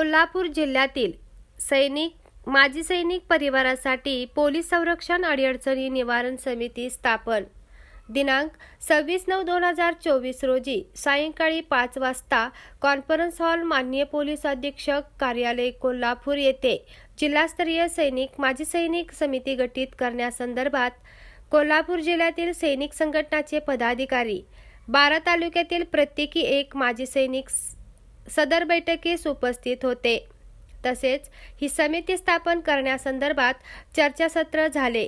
कोल्हापूर जिल्ह्यातील सैनिक माजी सैनिक परिवारासाठी पोलीस संरक्षण अडीअडचणी निवारण समिती स्थापन. दिनांक सव्वीस नऊ दोन हजार चोवीस रोजी सायंकाळी पाच वाजता कॉन्फरन्स हॉल माननीय पोलीस अधीक्षक कार्यालय कोल्हापूर येथे जिल्हास्तरीय सैनिक माजी सैनिक समिती गठीत करण्यासंदर्भात कोल्हापूर जिल्ह्यातील सैनिक संघटनाचे पदाधिकारी बारा तालुक्यातील प्रत्येकी एक माजी सैनिक सदर बैठकीस उपस्थित होते. तसेच ही समिती स्थापन करण्यासंदर्भात चर्चासत्र झाले.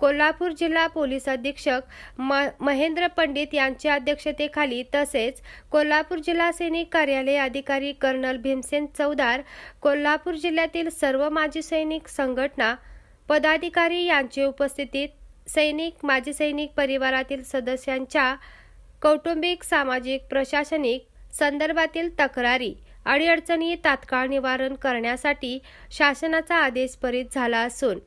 कोल्हापूर जिल्हा पोलीस अधीक्षक म महेंद्र पंडित यांच्या अध्यक्षतेखाली तसेच कोल्हापूर जिल्हा सैनिक कार्यालय अधिकारी कर्नल भीमसेन चौदार कोल्हापूर जिल्ह्यातील सर्व माजी सैनिक संघटना पदाधिकारी यांची उपस्थितीत सैनिक माजी सैनिक परिवारातील सदस्यांच्या कौटुंबिक सामाजिक प्रशासनिक संदर्भातील तक्रारी अडीअडचणी तात्काळ निवारण करण्यासाठी शासनाचा आदेश परित झाला असून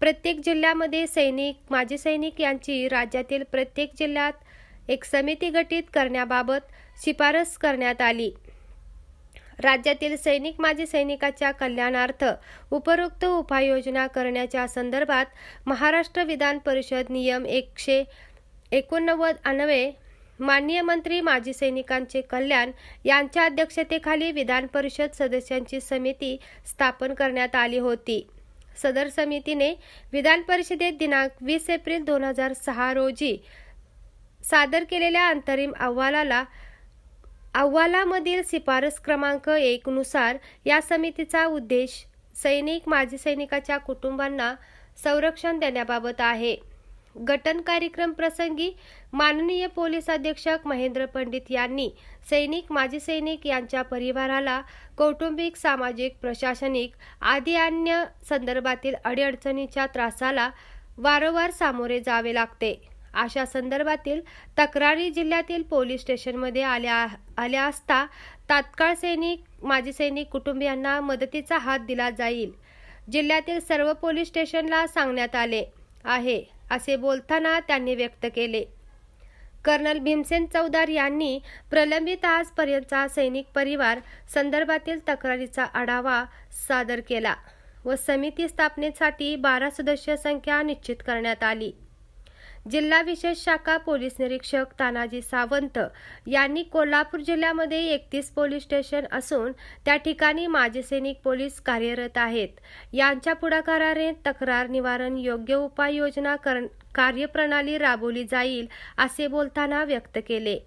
प्रत्येक जिल्ह्यामध्ये सैनिक माजी सैनिक यांची राज्यातील प्रत्येक जिल्ह्यात एक समिती गठीत करण्याबाबत शिफारस करण्यात आली. राज्यातील सैनिक माजी सैनिकाच्या कल्याणार्थ उपरोक्त उपाययोजना करण्याच्या संदर्भात महाराष्ट्र विधान परिषद नियम एकशे एकोणनव्वद अनवे माननीय मंत्री माजी सैनिकांचे कल्याण यांच्या अध्यक्षतेखाली विधान परिषद सदस्यांची समिती स्थापन करण्यात आली होती. सदर समितीने विधान परिषदेत दिनांक वीस एप्रिल दोन हजार सहा रोजी सादर केलेल्या अंतरिम अहवालाला अहवालामधील शिफारस क्रमांक एक नुसार या समितीचा उद्देश सैनिक माजी सैनिकाच्या कुटुंबांना संरक्षण देण्याबाबत आहे. गठन कार्यक्रम प्रसंगी माननीय पोलीस अधीक्षक महेंद्र पंडित यांनी सैनिक माजी सैनिक यांच्या परिवाराला कौटुंबिक सामाजिक प्रशासनिक आदी अन्य संदर्भातील अडीअडचणीच्या त्रासाला वारंवार सामोरे जावे लागते. अशा संदर्भातील तक्रारी जिल्ह्यातील पोलीस स्टेशनमध्ये आल्या आल्या असता तात्काळ सैनिक माजी सैनिक कुटुंबियांना मदतीचा हात दिला जाईल. जिल्ह्यातील सर्व पोलीस स्टेशनला सांगण्यात आले आहे. असे बोलताना त्यांनी व्यक्त केले. कर्नल भीमसेन चौदार यांनी प्रलंबित आजपर्यंतचा सैनिक परिवार संदर्भातील तक्रारीचा आढावा सादर केला व समिती स्थापनेसाठी बारा सदस्य संख्या निश्चित करण्यात आली. जिल्हा विशेष शाखा पोलीस निरीक्षक तानाजी सावंत यांनी कोल्हापूर जिल्ह्यामध्ये एकतीस पोलीस स्टेशन असून त्या ठिकाणी माजी सैनिक पोलीस कार्यरत आहेत. यांच्या पुढाकाराने तक्रार निवारण योग्य उपाययोजना कर कार्यप्रणाली राबवली जाईल असे बोलताना व्यक्त केले.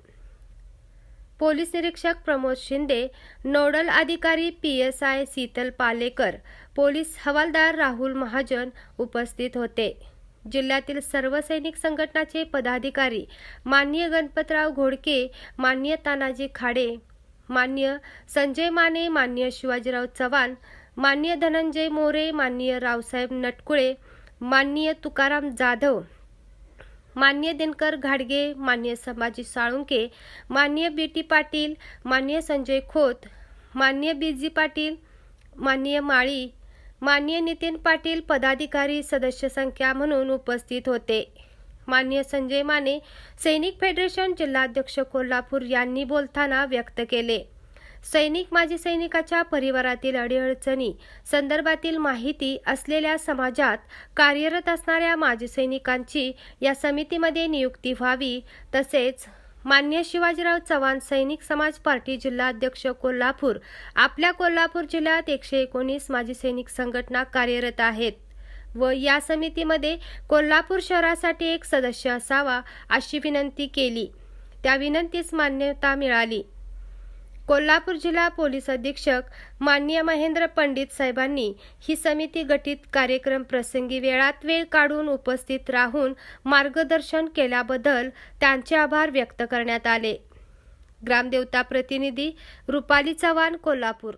पोलीस निरीक्षक प्रमोद शिंदे नोडल अधिकारी P S I Sheetal Palekar police हवालदार राहुल महाजन उपस्थित होते. जिल्ह्यातील सर्व सैनिक संघटनाचे पदाधिकारी मान्य गणपतराव घोडके मान्य तानाजी खाडे मान्य संजय माने मान्य शिवाजीराव चव्हाण मान्य धनंजय मोरे माननीय रावसाहेब नटकुळे माननीय तुकाराम जाधव मान्य दिनकर घाडगे मान्य संभाजी साळुंके मान्य बी टी पाटील मान्य संजय खोत मान्य बीजी पाटील मान्य माळी मान्य नितीन पाटील पदाधिकारी सदस्य संख्या म्हणून उपस्थित होते. मान्य संजय माने सैनिक फेडरेशन जिल्हाध्यक्ष कोल्हापूर यांनी बोलताना व्यक्त केले. सैनिक माजी सैनिकाच्या परिवारातील अडीअडचणी संदर्भातील माहिती असलेल्या समाजात कार्यरत असणाऱ्या माजी सैनिकांची या समितीमध्ये नियुक्ती व्हावी तसेच मान्य शिवाजीराव चव्हाण सैनिक समाज पार्टी जिल्हाध्यक्ष कोल्हापूर. आपल्या कोल्हापूर जिल्ह्यात एकशे एकोणीस माजी सैनिक संघटना कार्यरत आहेत व या समितीमध्ये कोल्हापूर शहरासाठी एक सदस्य असावा अशी विनंती केली. त्या विनंतीस मान्यता मिळाली. कोल्हापूर जिल्हा पोलीस अधीक्षक माननीय महेंद्र पंडित साहेबांनी ही समिती गठीत कार्यक्रम प्रसंगी वेळात वेळ काढून उपस्थित राहून मार्गदर्शन केल्याबद्दल त्यांचे आभार व्यक्त करण्यात आले. ग्रामदेवता प्रतिनिधी रुपाली चव्हाण कोल्हापूर